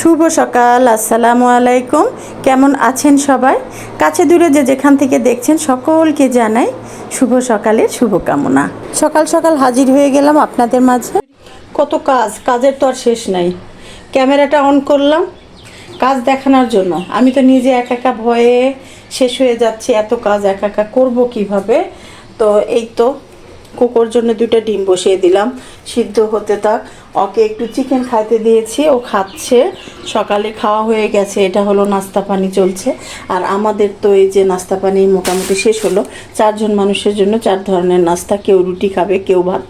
শুভ সকাল, আসসালামু আলাইকুম। কেমন আছেন সবাই? কাছে দূরে যে যেখান থেকে দেখছেন সকলকে জানাই শুভ সকালের শুভকামনা। সকাল সকাল হাজির হয়ে গেলাম আপনাদের মাঝে। কত কাজ, কাজের তো আর শেষ নাই। ক্যামেরাটা অন করলাম, কাজ দেখানোর জন্য। আমি তো নিজে একা একা ভয়ে শেষ হয়ে যাচ্ছি, এত কাজ একা একা করব কীভাবে? তো এই তো কুকুর জন্য দুটো ডিম বসিয়ে দিলাম। সিদ্ধ হতে থাক। ওকে একটু চিকেন খাইতে দিয়েছি। ও খাচ্ছে। সকালে খাওয়া হয়ে গেছে। এটা হলো নাস্তা পানি চলছে। আর আমাদের তো এই যে নাস্তা পানি মোটামুটি শেষ হলো। চারজন মানুষের জন্য চার ধরনের নাস্তা। কেউ রুটি খাবে, কেউ ভাত।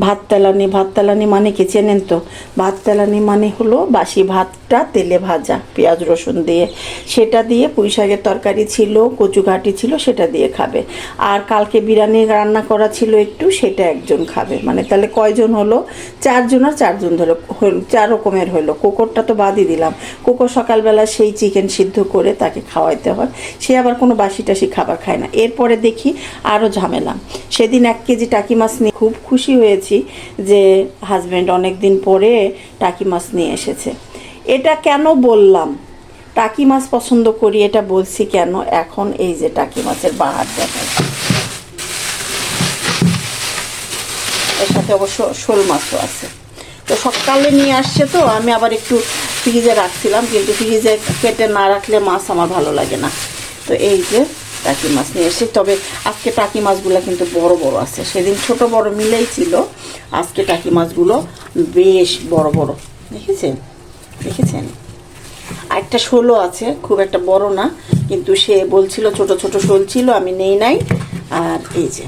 ভাত তেলানি ভাত তেলানি মানে কি চেনেন তো? ভাত তেলানি মানে হলো বাসি ভাতটা তেলে ভাজা, পেঁয়াজ রসুন দিয়ে। সেটা দিয়ে পুঁই শাকের তরকারি ছিল, কচু ঘাটি ছিল, সেটা দিয়ে খাবে। আর কালকে বিরিয়ানি রান্না করা ছিল একটু, সেটা একজন খাবে। মানে তাহলে কয়জন হলো? চারজন আর চারজন ধরো চার রকমের হলো কুকুরটা তো বাদই দিলাম। কুকুর সকালবেলা সেই চিকেন সিদ্ধ করে তাকে খাওয়াইতে হয়। সে আবার কোনো বাসি টাসি খাবার খায় না। এরপরে দেখি আরও ঝামেলা। সেদিন এক কেজি টাকি মাছ নিয়ে খুব খুশি হয়েছি যে হাজব্যান্ড অনেক দিন পরে টাকি মাছ নিয়ে এসেছে। এটা কেন বললাম? টাকি মাছ পছন্দ করি, এটা বলছি কেন? এখন এই যে টাকি মাছের বাহার দেখায় এর সাথে অবশ্য শোল মাছও আছে। তো সকালে নিয়ে আসছে তো, আমি আবার একটু ফ্রিজে রাখছিলাম, কিন্তু ফ্রিজে কেটে না রাখলে মাছ আমার ভালো লাগে না। তো এই যে টাকি মাছ নিয়ে এসে তবে আজকে টাকি মাছগুলো কিন্তু বড় বড় আছে। সেদিন ছোট বড় মিলেই ছিল। আজকে টাকি মাছগুলো বেশ বড় বড়। দেখেছেন? দেখেছেন? একটা শোলও আছে, খুব একটা বড় না, কিন্তু সে বলছিল ছোট ছোট শোল ছিল, আমি নেই নাই। আর এই যে,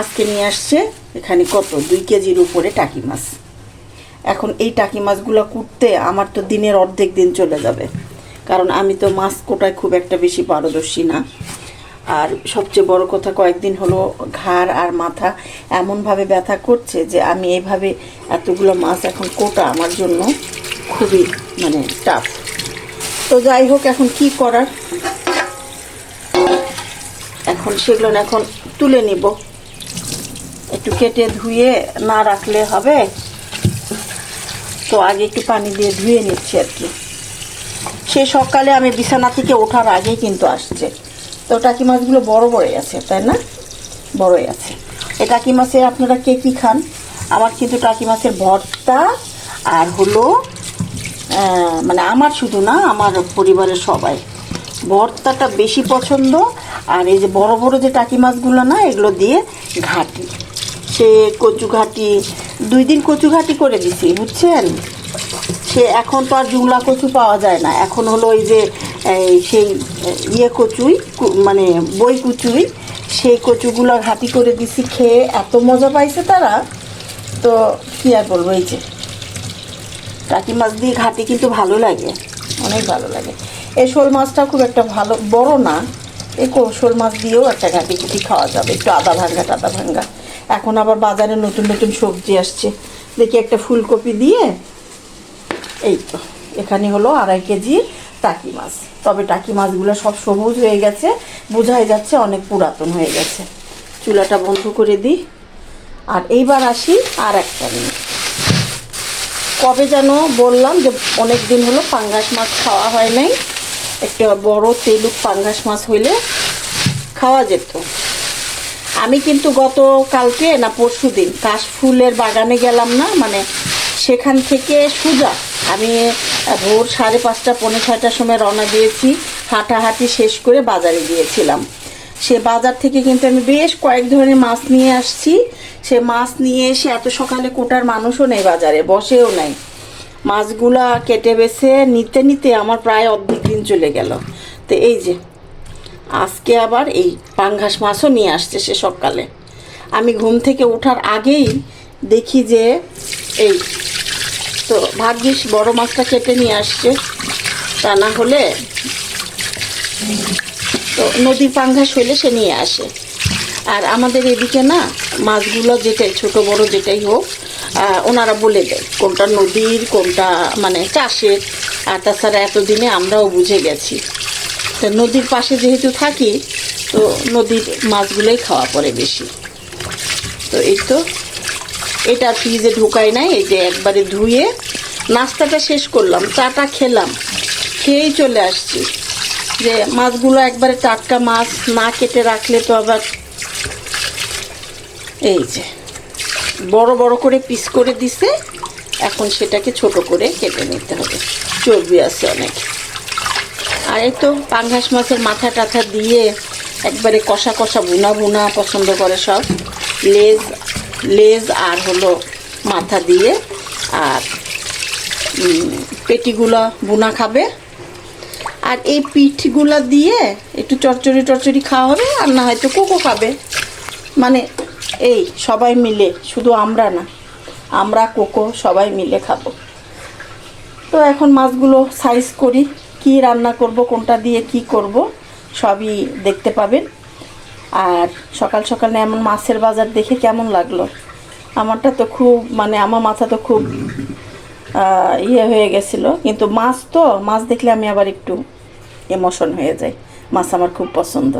আজকে নিয়ে আসছে এখানে কত? দুই কেজির উপরে টাকি মাছ। এখন এই টাকি মাছগুলো কুটতে আমার তো দিনের অর্ধেক দিন চলে যাবে। কারণ আমি তো মাছ কোটায় খুব একটা বেশি পারদর্শী না। আর সবচেয়ে বড় কথা, কয়েকদিন হলো ঘাড় আর মাথা এমনভাবে ব্যথা করছে যে আমি এইভাবে এতগুলো মাছ এখন কোটা আমার জন্য খুবই মানে টাফ তো যাই হোক, এখন কি করার? এখন সেগুলো এখন তুলে নিব। একটু কেটে ধুয়ে না রাখলে হবে। তো আগে একটু পানি দিয়ে ধুয়ে নিচ্ছি আর কি। সে সকালে আমি বিছানা থেকে ওঠার আগেই কিন্তু আসছে। তো টাকি মাছগুলো বড় বড়ই আছে, তাই না? বড়ই আছে। এই টাকি মাছে আপনারা কে কী খান? আমার কিন্তু টাকি মাছের ভর্তা আর হলো মানে আমার শুধু না, আমার পরিবারের সবাই। ভর্তাটা বেশি পছন্দ, আর এই যে বড় বড় যে টাকি মাছগুলো না, এগুলো দিয়ে ঘাটি। সে কচু ঘাটি দুই দিন কচু ঘাটি করে দিছি, বুঝছেন? সে এখন তো আর জুংলা কচু পাওয়া যায় না। এখন হলো ওই যে সেই ইয়ে কচুই মানে বই কুচুই, সেই কচুগুলো ঘাটি করে দিছি, খেয়ে এত মজা পাইছে তারা। তো কি আর বলব, এই যে টাকি মাছ দিয়ে ঘাটি কিন্তু ভালো লাগে, অনেক ভালো লাগে। এই শোল মাছটা খুব একটা ভালো, বড় না, এই কো- শোল মাছ দিয়েও একটা ঘাটি কুটি খাওয়া যাবে, একটু আদা ভাঙ্গা, টাদা ভাঙ্গা। এখন আবার বাজারে নতুন নতুন সবজি আসছে। দেখি একটা ফুলকপি দিয়ে এই তো, এখানে হলো আড়াই কেজি টাকি মাছ। তবে টাকি মাছগুলো সব সবুজ হয়ে গেছে, বোঝাই যাচ্ছে অনেক পুরাতন হয়ে গেছে। চুলাটা বন্ধ করে দিই। আর এইবার আসি আর একটা জিনিস কবে যেন বললাম যে অনেক দিন হলো পাঙ্গাস মাছ খাওয়া হয় নাই। একটা বড় তেলুক পাঙ্গাস মাছ হইলে খাওয়া যেত। আমি কিন্তু গত কালকে না পরশু দিন কাশফুলের বাগানে গেলাম না মানে সেখান থেকে সুজা, আমি ভোর সাড়ে পাঁচটা, পৌনে ছয়টার সময় রওনা দিয়েছি। হাঁটাহাঁটি শেষ করে বাজারে গিয়েছিলাম। সে বাজার থেকে কিন্তু আমি বেশ কয়েক ধরনের মাছ নিয়ে আসছি। সে মাছ নিয়ে এসে এত সকালে কোটার মানুষও নেই বাজারে, বসেও নাই। মাছগুলা কেটে বেছে নিতে নিতে আমার প্রায় অর্ধেক দিন চলে গেল। তো এই যে, আজকে আবার এই পাঙ্গাস মাছও নিয়ে আসছে সে সকালে। আমি ঘুম থেকে ওঠার আগেই দেখি যে এই তো ভাগ্যিস বড় মাছটা কেটে নিয়ে আসছে। তা না হলে তো নদীর পাঙ্গাস হইলে সে নিয়ে আসে। আর আমাদের এদিকে না মাছগুলো যেটাই ছোট বড় যেটাই হোক ওনারা বলে দেয় কোনটা নদীর, কোনটা মানে চাষের। আর তাছাড়া এতদিনে আমরাও বুঝে গেছি। তো নদীর পাশে যেহেতু থাকি, তো নদীর মাছগুলোই খাওয়া পড়ে বেশি। তো এই তো এটা ফ্রিজে ঢুকাই নাই, এই যে একবারে ধুয়ে নাস্তাটা শেষ করলাম, চাটা খেলাম, খেয়েই চলে আসছি। যে মাছগুলো একবারে টাটকা মাছ না কেটে রাখলে তো আবার এই যে, বড় বড় করে পিস করে দিছে, এখন সেটাকে ছোট করে কেটে নিতে হবে। চর্বি আছে অনেক। আর এই তো পাঙ্গাস মাছের মাথা টাথা দিয়ে একবারে কষা কষা বুনা বুনা পছন্দ করে সব। লেজ লেজ আর হলো মাথা দিয়ে আর পেটিগুলা বুনা খাবে। আর এই পিঠগুলা দিয়ে একটু চচ্চড়ি টরচড়ি খাওয়া হবে আর না হয়তো কোকো খাবে। মানে এই সবাই মিলে, শুধু আমরা না, আমরা কোকো সবাই মিলে খাব। তো এখন মাছগুলো সাইজ করি, কি রান্না করব, কোনটা দিয়ে কি করব, সবই দেখতে পাবেন। আর সকাল সকালে এমন মাছের বাজার দেখে কেমন লাগল? আমারটা তো খুব মানে আমার মাথা তো খুব ইয়ে হয়ে গেছিল। কিন্তু মাছ তো, মাছ দেখলে আমি আবার একটু ইমোশন হয়ে যাই। মাছ আমার খুব পছন্দ।